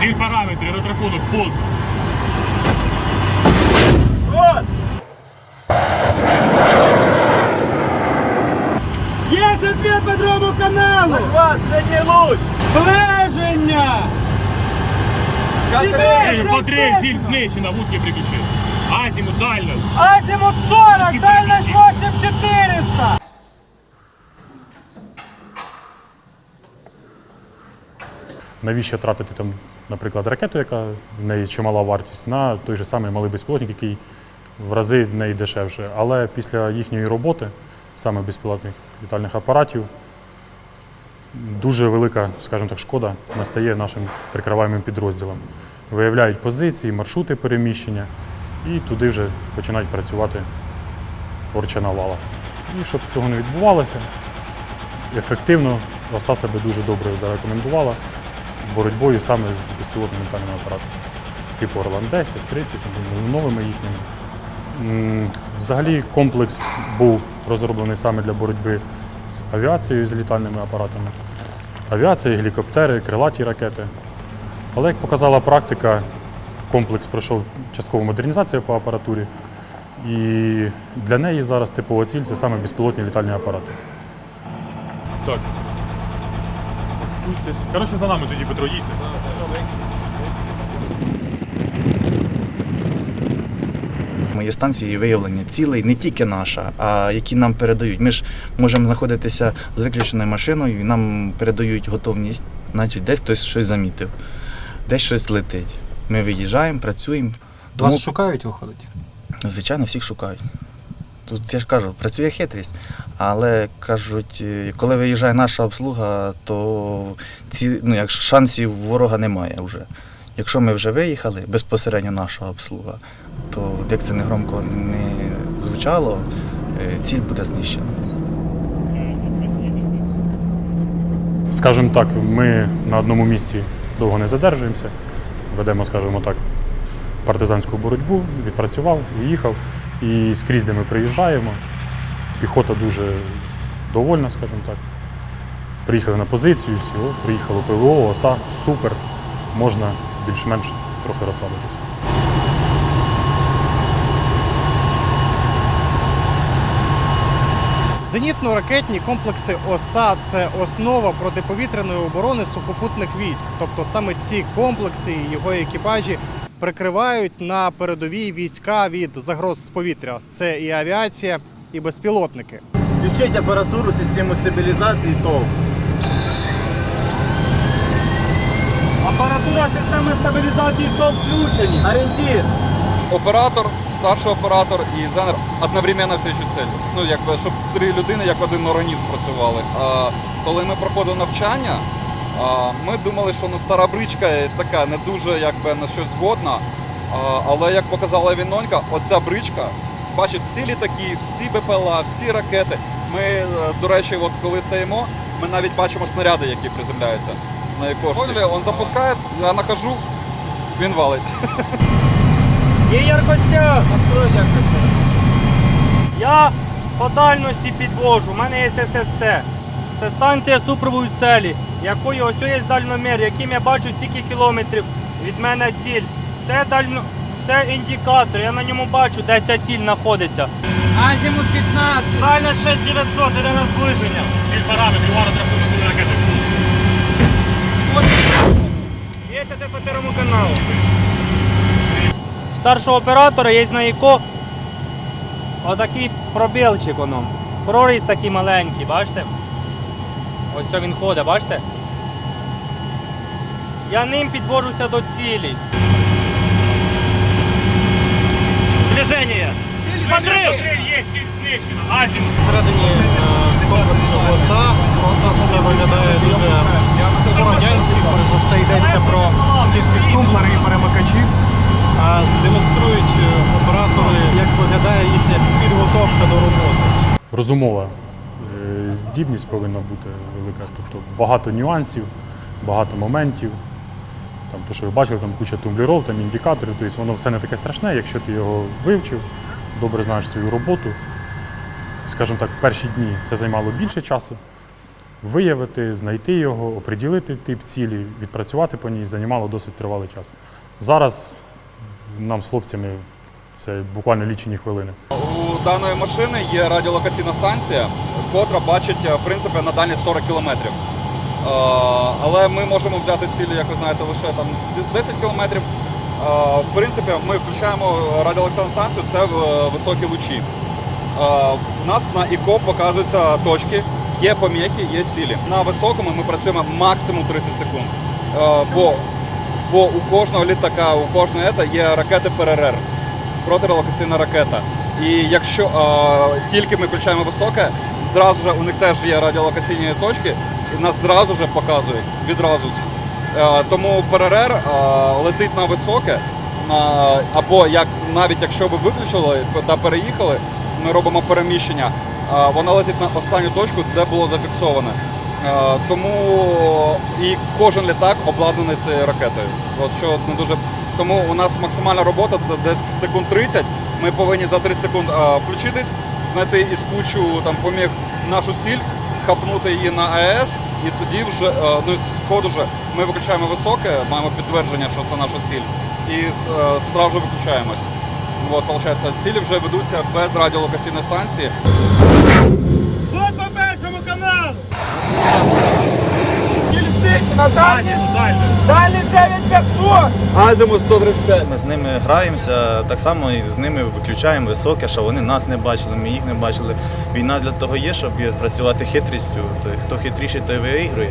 Ціль параметри, розрахунок, пульс. Сход! Є ответ по другому каналу! Захват, средний луч! Ближення! Іди! По три, ціль знищена, вузький прикінчив. Азімут, дально. Азимут 40, дальность 8400! Навіщо тратити там, наприклад, ракету, яка в неї чимала вартість, на той же самий малий безпілотник, який в рази в неї дешевше. Але після їхньої роботи, саме безпілотних літальних апаратів, дуже велика, скажімо так, шкода настає нашим прикриваємим підрозділам. Виявляють позиції, маршрути переміщення і туди вже починають працювати орча навала. І щоб цього не відбувалося, ефективно ОСА себе дуже добре зарекомендувала боротьбою саме з безпілотними літальними апаратами. Типу Орлан 10, 30, ну, новими їхніми. Взагалі комплекс був розроблений саме для боротьби з авіацією, з літальними апаратами. Авіація, гелікоптери, крилаті ракети. Але як показала практика, комплекс пройшов часткову модернізацію по апаратурі. І для неї зараз типова ціль це саме безпілотні літальні апарати. Так. Коротше, за нами тоді Петро їдьте. Мої станції виявлення цілей не тільки наша, а які нам передають. Ми ж можемо знаходитися з виключеною машиною, і нам передають готовність, значить десь хтось щось замітив, десь щось летить. Ми виїжджаємо, працюємо. Вас шукають, виходить? Звичайно, всіх шукають. Тут я ж кажу, працює хитрість. Але кажуть, е, коли виїжджає наша обслуга, то ці, ну, як шансів ворога немає вже. Якщо ми вже виїхали, безпосередньо наша обслуга, то як це не громко не звучало, е, ціль буде знищена. Скажімо так, ми на одному місці довго не задержуємося, ведемо, скажімо так, партизанську боротьбу, відпрацював, їхав. І скрізь, де ми приїжджаємо, піхота дуже довольна, скажімо так. Приїхали на позицію, всі, о, приїхало ПВО, ОСА, супер, можна більш-менш трохи розслабитися. Зенітно-ракетні комплекси ОСА це основа протиповітряної оборони сухопутних військ. Тобто саме ці комплекси і його екіпажі прикривають на передовій війська від загроз з повітря. Це і авіація, і безпілотники. Включіть апаратуру, систему стабілізації ТОВ. Апаратура системи стабілізації ТОВ включені. Орієнтир. оператор, старший оператор і зенер одновременно все ціль. Ну, якби, щоб три людини як один організм працювали. А, коли ми проходили навчання, а, ми думали, що ну, стара бричка така не дуже якби, на щось згодна. А, але як показала Вінонька, оця бричка бачить всі літаки, всі БПЛА, всі ракети. Ми, е, до речі, от коли стоїмо, ми навіть бачимо снаряди, які приземляються на якошці. Він запускає, я нахожу, він валить. Є яркостя. Настроїть якось. Я по дальності підвожу. У мене є ССТ. Це станція супроводу целі, якої ось є дальномір, яким я бачу стільки кілометрів від мене ціль. Це дально... це індикатор, я на ньому бачу, де ця ціль знаходиться. Азимут 15. Дальність 6900, іде на зближення. Ціль параметри, увага, розрахунок ракети. Є це по первому каналу. Старшого оператора є на ІКО отакий пробілчик воно. Проріз такий маленький, бачите? Ось це він ходить, бачите? Я ним підвожуся до цілі. Подрив. Всередині е, комплексу ОСА просто це виглядає дуже по-радянськи, перш за все йдеться про ці всі тумблери і перемикачі. Демонструють е, оператори, як виглядає їхня підготовка до роботи. Розумова е, здібність повинна бути велика. Тобто багато нюансів, багато моментів. Там, то, що ви бачили, там куча тумблерів, там індикаторів, тобто воно все не таке страшне, якщо ти його вивчив, добре знаєш свою роботу. Скажімо так, перші дні це займало більше часу. виявити, знайти його, оприділити тип цілі, відпрацювати по ній займало досить тривалий час. Зараз нам з хлопцями це буквально лічені хвилини. У даної машини є радіолокаційна станція, котра бачить е, в принципі на дальність 40 кілометрів. Е, Але ми можемо взяти цілі, як ви знаєте, лише там 10 кілометрів. Е, В принципі, ми включаємо радіолокаційну станцію, це е, високі лучі. Е, У нас на ІКО показуються точки, є поміхи, є цілі. На високому ми працюємо максимум 30 секунд. Е, Бо, бо у кожного літака, у кожного ета є ракети ПРР протирелокаційна ракета. І якщо е, тільки ми включаємо високе, зразу ж у них теж є радіолокаційні точки, і нас зразу ж показують відразу. Е, тому ПРР е, летить на високе, або як навіть якщо ви виключили та переїхали, ми робимо переміщення. е, вона летить на останню точку, де було зафіксоване. Тому і кожен літак обладнаний цією ракетою. От що не дуже тому у нас максимальна робота це десь секунд 30. Ми повинні за 30 секунд включитись, знайти із кучу там поміг нашу ціль, хапнути її на АЕС, і тоді вже е, ну, сходу вже ми виключаємо високе, маємо підтвердження, що це наша ціль, і е, сразу виключаємось. От, виходить, цілі вже ведуться без радіолокаційної станції. Сход по першому каналу! Кілістична, Азімут, дальше. дальність 9500! Азиму 135. Ми з ними граємося, так само і з ними виключаємо високе, що вони нас не бачили, ми їх не бачили. Війна для того є, щоб працювати хитрістю. То хто хитріший, той виігрує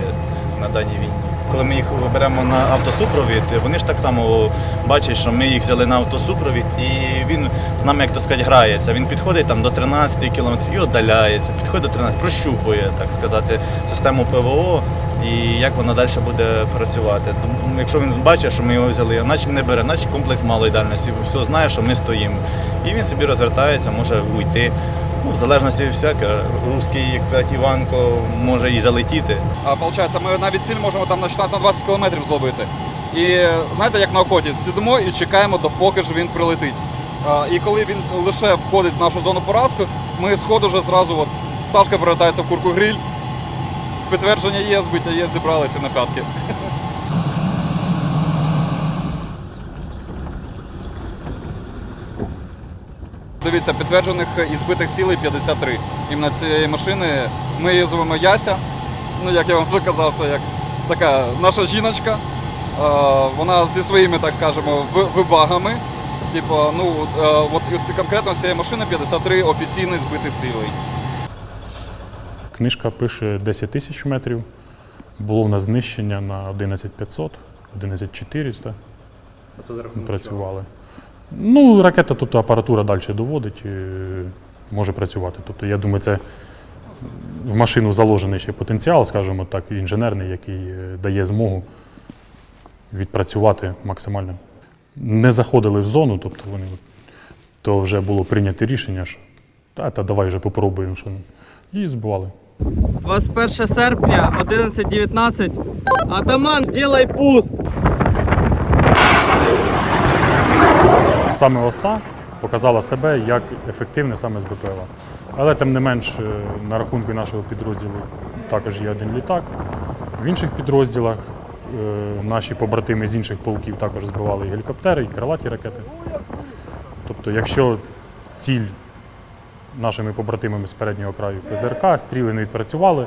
на даній війні. Коли ми їх беремо на автосупровід, вони ж так само бачать, що ми їх взяли на автосупровід, і він з нами, як то сказати, грається. Він підходить там до 13 кілометрів і віддаляється, підходить до 13, прощупує, так сказати, систему ПВО і як вона далі буде працювати. Якщо він бачить, що ми його взяли, наче не бере, наче комплекс малої дальності, все знає, що ми стоїмо. І він собі розвертається, може уйти. Ну, в залежності від всяке. Русський, як сказати, Іванко, може і залетіти. А виходить, ми навіть ціль можемо там на 16-20 кілометрів зловити. І знаєте, як на охоті, сидимо і чекаємо, допоки ж він прилетить. А, І коли він лише входить в нашу зону поразки, ми сходу вже зразу от, пташка повертається в курку гриль. Підтвердження є, збиття є, зібралися на п'ятки. Дивіться, підтверджених і збитих цілей 53. Іменно цієї машини ми її звемо Яся. Ну, як я вам вже казав, це як така наша жіночка. Вона зі своїми, так скажемо, вибагами. Типу, ну, е, от конкретно цієї машини 53 офіційно збитих цілей. Книжка пише 10 тисяч метрів. Було в нас знищення на 11500, 11400 працювали. Ну, ракета, тобто апаратура далі доводить, е, може працювати. Тобто, я думаю, це в машину заложений ще потенціал, скажімо так, інженерний, який е, дає змогу відпрацювати максимально. Не заходили в зону, тобто вони то вже було прийнято рішення, що та, та давай вже попробуємо, що і збивали. 21 серпня, 11.19. Атаман, делай пуск. Саме оса показала себе як ефективне саме з БПЛА. Але тим не менш, е, на рахунку нашого підрозділу також є один літак. В інших підрозділах е, наші побратими з інших полків також збивали і гелікоптери, і крилаті ракети. Тобто, якщо ціль нашими побратимами з переднього краю ПЗРК, стріли не відпрацювали,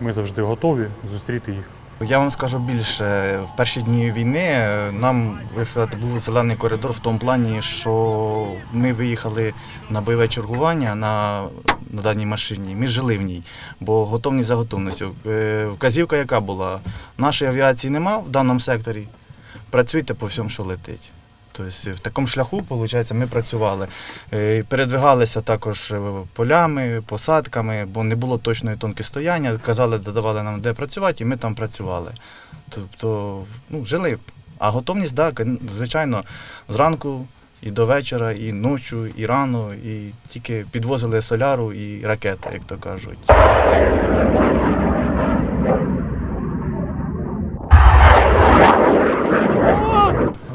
ми завжди готові зустріти їх. Я вам скажу більше, в перші дні війни е, нам, як сказати, був зелений коридор в тому плані, що ми виїхали на бойове чергування на, на даній машині. Ми жили в ній, бо готовність за готовністю. Е, Вказівка, яка була, нашої авіації нема в даному секторі. Працюйте по всьому, що летить. Тобто в такому шляху, виходить, ми працювали. Е, Передвигалися також е, полями, посадками, бо не було точної тонки стояння. Казали, додавали нам де працювати, і ми там працювали. Тобто, ну, жили. А готовність, так, звичайно, зранку і до вечора, і ночі, і рано, і тільки підвозили соляру і ракети, як то кажуть.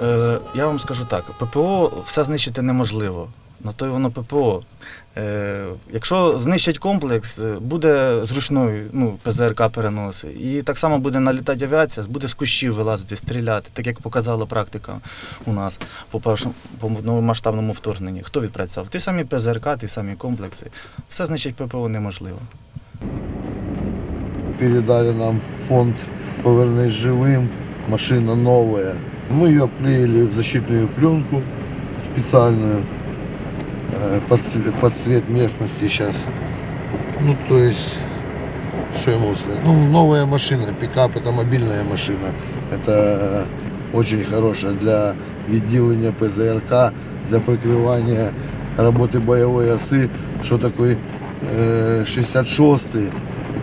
Е, я вам скажу так: ППО все знищити неможливо. на то й воно ППО. Е, якщо знищать комплекс, е, буде зручною ну, ПЗРК переноси. І так само буде налітати авіація, буде з кущів вилазити, стріляти, так як показала практика у нас по першому по новомасштабному вторгненні. Хто відпрацював? Ті самі ПЗРК, ті самі комплекси. Все знищить ППО неможливо. передали нам фонд «Повернись живым», машина новая. Мы ее обклеили в защитную пленку специальную э, под, цве- под цвет местности сейчас. Ну, то есть, что я могу сказать? Ну, новая машина, пикап это мобильная машина. Это э, очень хорошая для відділення ПЗРК, для прикрывания работы боевой оси. Что такое э, 66-й?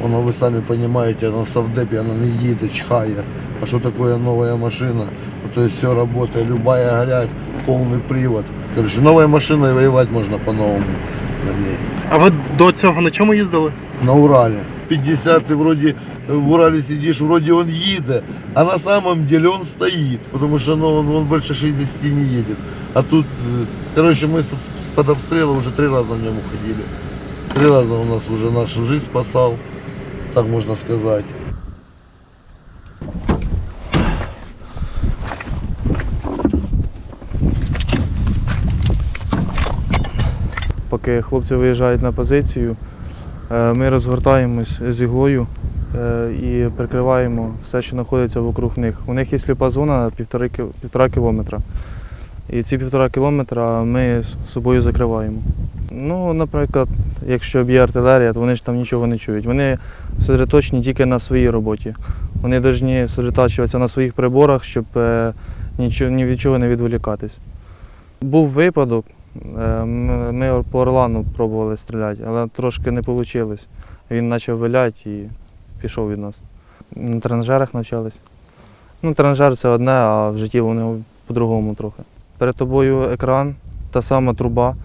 Воно, ви самі розумієте, на совдепі вона не їде, чхає. А що таке нова машина? Ну, То есть все работает, любая грязь, повний привод. Короче, нова машина і воювати можна по-новому на ній. А ви до цього на чому їздили? На Уралі. 50 ти вроді в Уралі сидиш, вроді він їде, а на самом деле він стоїть, тому що ну, он, он більше 60 не їде. А тут, е, короче, ми з під обстрілом вже три рази на ньому ходили. Три рази у нас вже нашу жизнь спасав, так можна сказати. Поки хлопці виїжджають на позицію, е, ми розгортаємось з іглою е, і прикриваємо все, що знаходиться вокруг них. У них є сліпа зона півтора кілометра. І ці півтора кілометра ми з собою закриваємо. Ну, наприклад, якщо б'є артилерія, то вони ж там нічого не чують. Вони сосредоточені тільки на своїй роботі. Вони повинні сосредотачуватися на своїх приборах, щоб е, нічого, ні від чого не відволікатись. Був випадок, Ми ми по Орлану пробували стріляти, але трошки не вийшло. Він почав виляти і пішов від нас. На тренажерах навчались. Ну, тренажер це одне, а в житті вони по-другому трохи. Перед тобою екран, та сама труба,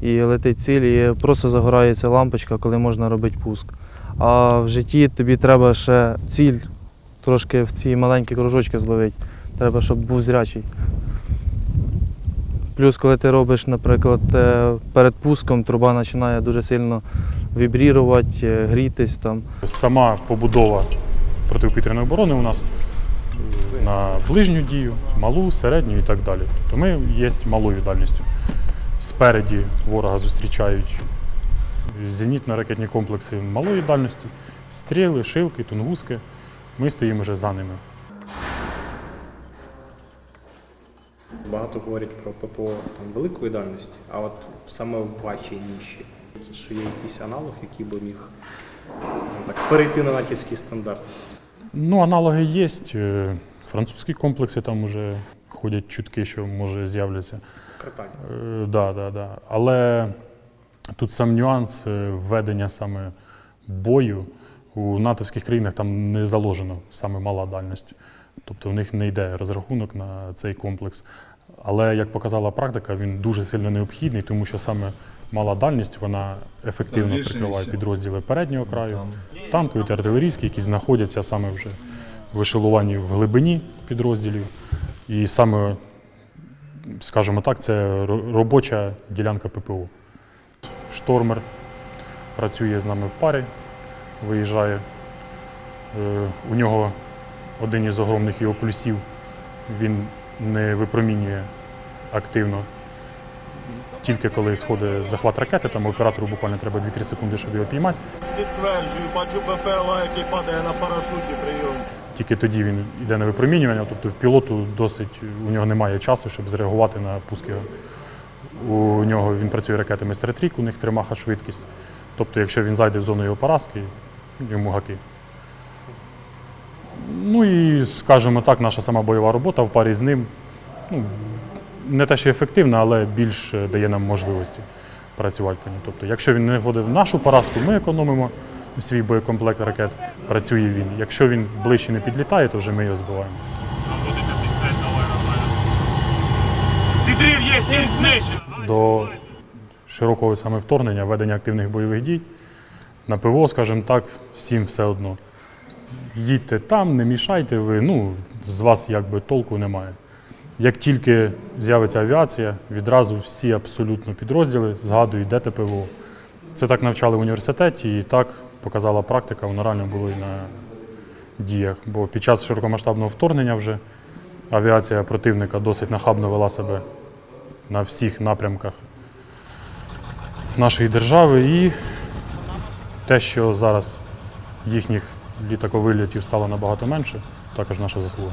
і летить ціль, і просто загорається лампочка, коли можна робити пуск. А в житті тобі треба ще ціль трошки в ці маленькі кружочки зловити. Треба, щоб був зрячий. Плюс, коли ти робиш, наприклад, е, перед пуском, труба починає дуже сильно вібрірувати, е, грітись там. Сама побудова протиповітряної оборони у нас на ближню дію, малу, середню і так далі. Тобто ми є малою дальністю. Спереді ворога зустрічають зенітно-ракетні комплекси малої дальності, стріли, шилки, тунгуски. Ми стоїмо вже за ними. Багато говорять про ППО там великої дальності, а от саме в вашій ніші, що є якийсь аналог, який би міг так, перейти на натівський стандарт. Ну, аналоги є. Е, Французькі комплекси там вже ходять чутки, що може з'являться. Картань. Е, Да, да, да. Але тут сам нюанс е, введення саме бою. У натовських країнах там не заложено саме мала дальність. Тобто в них не йде розрахунок на цей комплекс. Але як показала практика, він дуже сильно необхідний, тому що саме мала дальність вона ефективно прикриває підрозділи переднього краю, танкові та артилерійські, які знаходяться саме вже в ешелуванні в глибині підрозділів. І саме скажімо так, це робоча ділянка ППО. Штормер працює з нами в парі, виїжджає. Е, У нього один із огромних його плюсів, він не випромінює активно. Тільки коли сходить захват ракети, там оператору буквально треба 2-3 секунди, щоб його піймати. Підтверджую, бачу БПЛА, який падає на парашуті, прийом. Тільки тоді він йде на випромінювання, тобто в пілоту досить у нього немає часу, щоб зреагувати на пуск його. У нього він працює ракетами Стретрік, у них тримаха швидкість. Тобто, якщо він зайде в зону його поразки, йому гаки. Ну і, скажімо так, наша сама бойова робота в парі з ним ну, не те, що ефективна, але більш е, дає нам можливості працювати по ній. Тобто, якщо він не входить в нашу поразку, ми економимо свій боєкомплект ракет, працює він. Якщо він ближче не підлітає, то вже ми його збиваємо. Наводиться прицель, давай. Підрив є, ціль знищена. До широкого саме вторгнення, ведення активних бойових дій на ПВО, скажімо так, всім все одно. Їдьте там, не мішайте ви, ну, з вас якби толку немає. Як тільки з'явиться авіація, відразу всі абсолютно підрозділи згадують, де ТПВО. Це так навчали в університеті, і так показала практика, воно реально було і на діях. Бо під час широкомасштабного вторгнення вже авіація противника досить нахабно вела себе на всіх напрямках нашої держави. І те, що зараз їхніх літаковильотів стало набагато менше, також наша заслуга.